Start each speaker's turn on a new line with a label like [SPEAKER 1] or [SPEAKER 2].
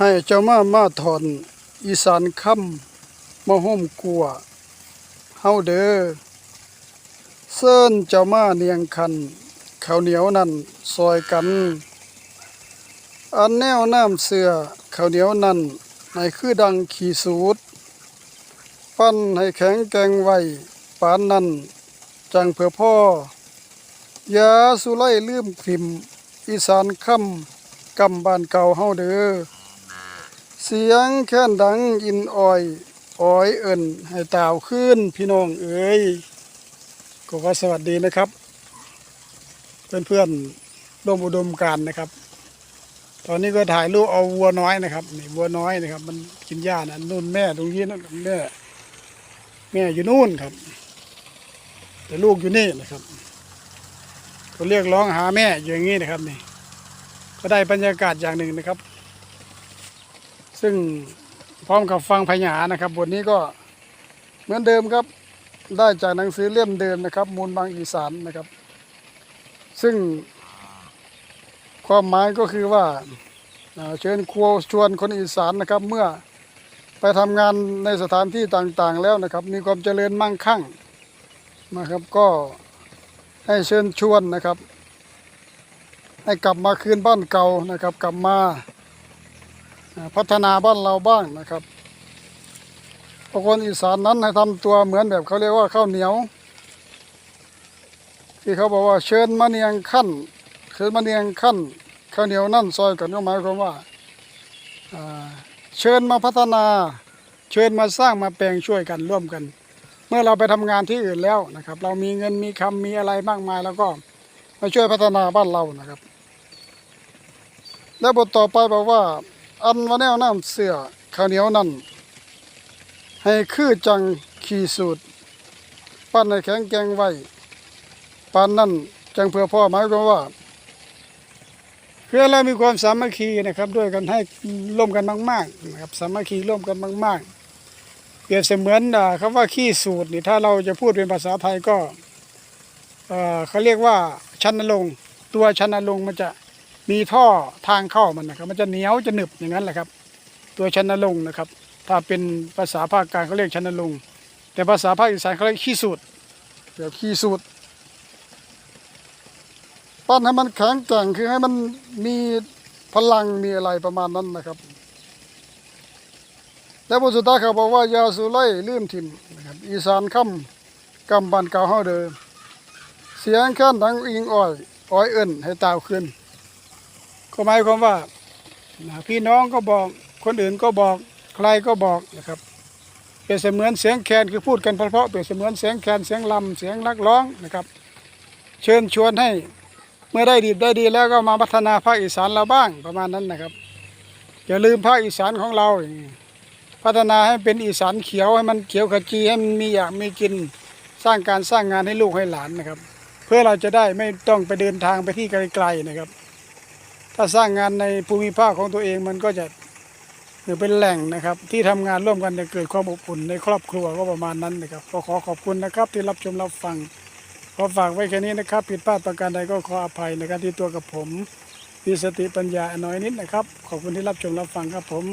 [SPEAKER 1] ให้เจ้ามามาถอนอีสานค่ำมาห่มกัวเฮาเด้อเซิ้นเจ้ามาเนียงคันข้าวเหนียวนั่นซอยกัน อันแนวน้ำเสือข้าวเหนียวนั่นในคือดังขี่สูดปั้นให้แข็งแกงไว้ปานนั้นจังเพื่อพ่อยาสุไลลืมพิม อีสานค่ำกำบานเก่าเฮาเด้อ เสียงแค้นดังอินอ้อยอ้อยเอิ่นให้ตาวขึ้นพี่น้องเอ๋ยก็ว่าสวัสดีนะครับ เพื่อนเพื่อนร่วมอุดมการนะครับ ตอนนี้ก็ถ่ายรูปเอาวัวน้อยนะครับนี่วัวน้อยนะครับ มันกินหญ้านะนู่นแม่ตรงนี้นั่นแม่แม่อยู่นู่นครับ แต่ลูกอยู่นี่นะครับก็เรียกร้องหาแม่อย่างนี้นะครับนี่ก็ได้บรรยากาศอย่างหนึ่งนะครับ ซึ่งพร้อมกับฟังพญานะครับ บทนี้ก็เหมือนเดิมครับ ได้จากหนังสือเล่มเดิมนะครับ มูลบางอีสานนะครับ ซึ่งความหมายก็คือว่าอ่าเชิญครัวชวนคนอีสานนะครับ เมื่อไปทำงานในสถานที่ต่างๆแล้วนะครับ มีความเจริญมั่งคั่งนะครับ ก็ให้เชิญชวนนะครับ ให้กลับมาคืนบ้านเก่านะครับ กลับมา พัฒนาบ้านเราบ้างนะครับพราะคนอีสานนั้นให้ทำตัวเหมือนแบบเขาเรียกว่าข้าวเหนียว ที่เขาบอกว่าเชิญมาเนียงขั้นเชิญมาเนียงขั้นข้าวเหนียวนั่นซอยกันก็หมายความว่าเชิญมาพัฒนา เชิญมาสร้างมาแปลงช่วยกันร่วมกัน เมื่อเราไปทำงานที่อื่นแล้วนะครับ เรามีเงินมีคำมีอะไรมากมายแล้วก็มาช่วยพัฒนาบ้านเรานะครับ และบทต่อไปบอกว่า อันวันแนวน้ำเสือข้าวเหนียวนั่น ให้คือจังขี่สูตร ปั้นให้แข็งแกงไว้ปานนั่นจังเพื่อพ่อหมายความว่าคือเรามีความสามัคคีนะครับ ด้วยกันให้ร่วมกันมากๆนะครับสามัคคีร่วมกันมาก ๆ เปรียบเสมือนอ่าคำว่าขี้สูตรนี่ถ้าเราจะพูดเป็นภาษาไทยก็เเขาเรียกว่าชันนรงตัวชันนรงมันจะ มีท่อทางเข้ามันนะครับ มันจะเหนียวจะหนึบอย่างนั้นแหละครับ ตัวชันนรงนะครับ ถ้าเป็นภาษาภาคกลางเขาเรียกชันนรงแต่ภาษาภาคอีสานเขาเรียกขี้สูตรแบบขี้สูตรปั้นให้มันแข็งแกร่งคือให้มันมีพลังมีอะไรประมาณนั้นนะครับ แล้วบทสุดท้ายเขาบอกว่ายาสุไลลืมถิ่มนะครับอีสานค่ำกำบันเก่าเฮาเดิมเสียงแค้นดังอิงอ้อยอ้อยเอิ้นให้ตาวขึ้น ก็หมายความว่าพี่น้องก็บอกคนอื่นก็บอกใครก็บอกนะครับเปรียบเสมือนเสียงแคนคือพูดกันเพราะๆเปรียบเสมือนเสียงแคนเสียงลำเสียงนักร้องนะครับ เชิญชวนให้เมื่อได้ดีได้ดีแล้วก็มาพัฒนาภาคอีสานเราบ้างประมาณนั้นนะครับอย่าลืมภาคอีสานของเรา พัฒนาให้เป็นอีสานเขียวให้มันเขียวขจีให้มันมีอยากมีกินสร้างการสร้างงานให้ลูกให้หลานนะครับ เพื่อเราจะได้ไม่ต้องไปเดินทางไปที่ไกลๆนะครับ ถ้าสร้างงานในภูมิภาคของตัวเองมันก็จะเป็นแหล่งนะครับ ที่ทำงานร่วมกันจะเกิดความอบอุ่นในครอบครัวก็ประมาณนั้นนะครับก็ขอขอบคุณนะครับที่รับชมรับฟังขอฝากไว้แค่นี้นะครับ ผิดพลาดประการใดก็ขออภัยนะครับที่ตัวกับผมมีสติปัญญาน้อยนิดนะครับ ขอบคุณที่รับชมรับฟังครับผม